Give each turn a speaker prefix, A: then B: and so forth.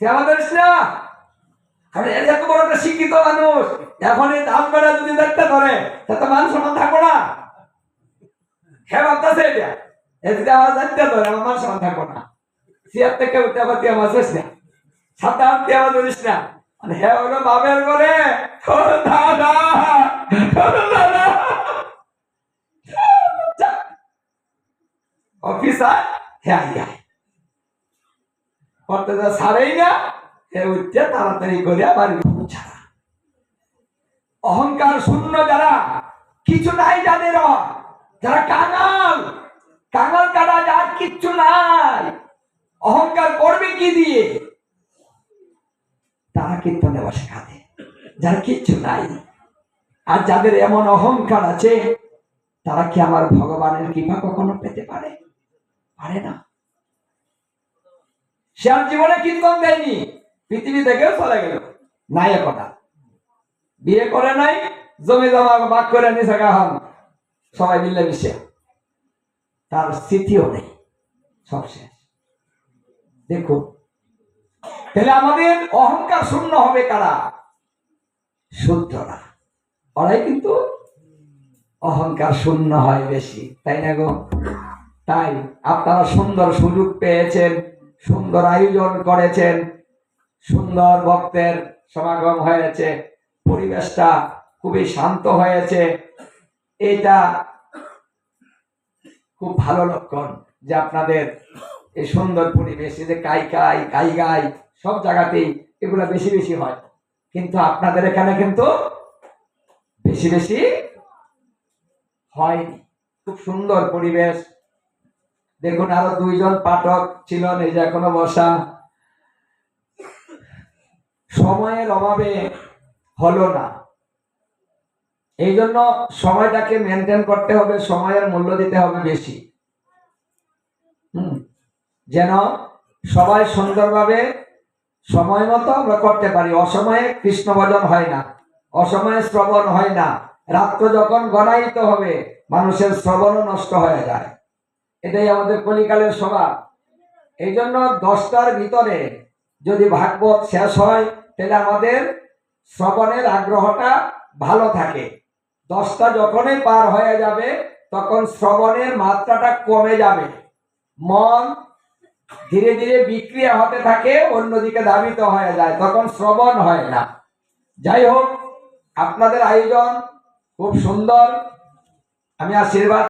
A: সে আমাদের না? কারণ এত বড় একটা শিক্ষিত মানুষ, এখন এই দাম বেড়া যদি দেখতে ধরে তাতে মান সম্মান থাকব না। হ্যাঁ ভাবতেছে এটা। এ যদি আমার দেখতে ধরে আমার মান সম্মান থাকব না। সিয়ার থেকে উঠতে আবার তুই আমার না। সাতাম তুই আমার ধরিস না। মানে হ্যাঁ হলো বাবের করে দাদা! দাদা! অফিসার হ্যাঁ হ্যাঁ করতে যা না। এ উঠতে তাড়াতাড়ি করে আবার অহংকার শূন্য যারা, কিছু নাই যাদের যারা কাঙাল কাঙাল কাটা যার কিচ্ছু নাই। অহংকার করবে কি দিয়ে? তারা কীর্তনে বসে খাবে যার কিচ্ছু নাই। আর যাদের এমন অহংকার আছে, তারা কি আমার ভগবানের কৃপা কখনো পেতে পারে? পারে না। আর জীবনে কীর্তন দেয়নি, পৃথিবী থেকেও চলে গেল। নাই একটা বিয়ে করে নাই, জমি জমা বাক করে নিছে হন সবাই মিলে মিশে তার স্মৃতিও নেই, সব শেষ। দেখো, তাহলে আমাদের অহংকার শূন্য হবে কারা? শুদ্ধরা ওরাই কিন্তু অহংকার শূন্য হয় বেশি, তাই না গো? তাই আপনারা সুন্দর সুযোগ পেয়েছেন। সুন্দর আয়োজন করেছেন। সুন্দর ভক্তের সমাগম হয়েছে। পরিবেশটা খুবই শান্ত হয়েছে। এটা খুব ভালো লক্ষণ যে আপনাদের এই সুন্দর পরিবেশ যে কাই কাই কাই গাই, সব জায়গাতেই এগুলো বেশি বেশি হয়। কিন্তু আপনাদের এখানে কিন্তু বেশি বেশি হয়নি। খুব সুন্দর পরিবেশ। দেখুন, আরও দুইজন পাঠক ছিল এই যে এখনও বসা। সময়ের অভাবে হলো না। এই জন্য সময়টাকে মেনটেন করতে হবে, সময়ের মূল্য দিতে হবে বেশি। যেন সবাই সুন্দরভাবে সময় মতো আমরা করতে পারি। অসময়ে কৃষ্ণ ভজন হয় না, অসময়ে শ্রবণ হয় না। রাত্র যখন গণায়িত হবে, মানুষের শ্রবণও নষ্ট হয়ে যায়। এটাই আমাদের কলিকালের স্বভাব এই জন্য দশটার ভিতরে যদি ভাগবত শেষ হয়, তাহলে আমাদের শ্রবণের আগ্রহটা ভালো থাকে। দশটা যখনই পার হয়ে যাবে, তখন শ্রবণের মাত্রাটা কমে যাবে। মন ধীরে ধীরে বিক্রিয়া হতে থাকে, অন্যদিকে ধাবিত হয়ে যায়, তখন শ্রবণ হয় না। যাই হোক, আপনাদের আয়োজন খুব সুন্দর। আমি আশীর্বাদ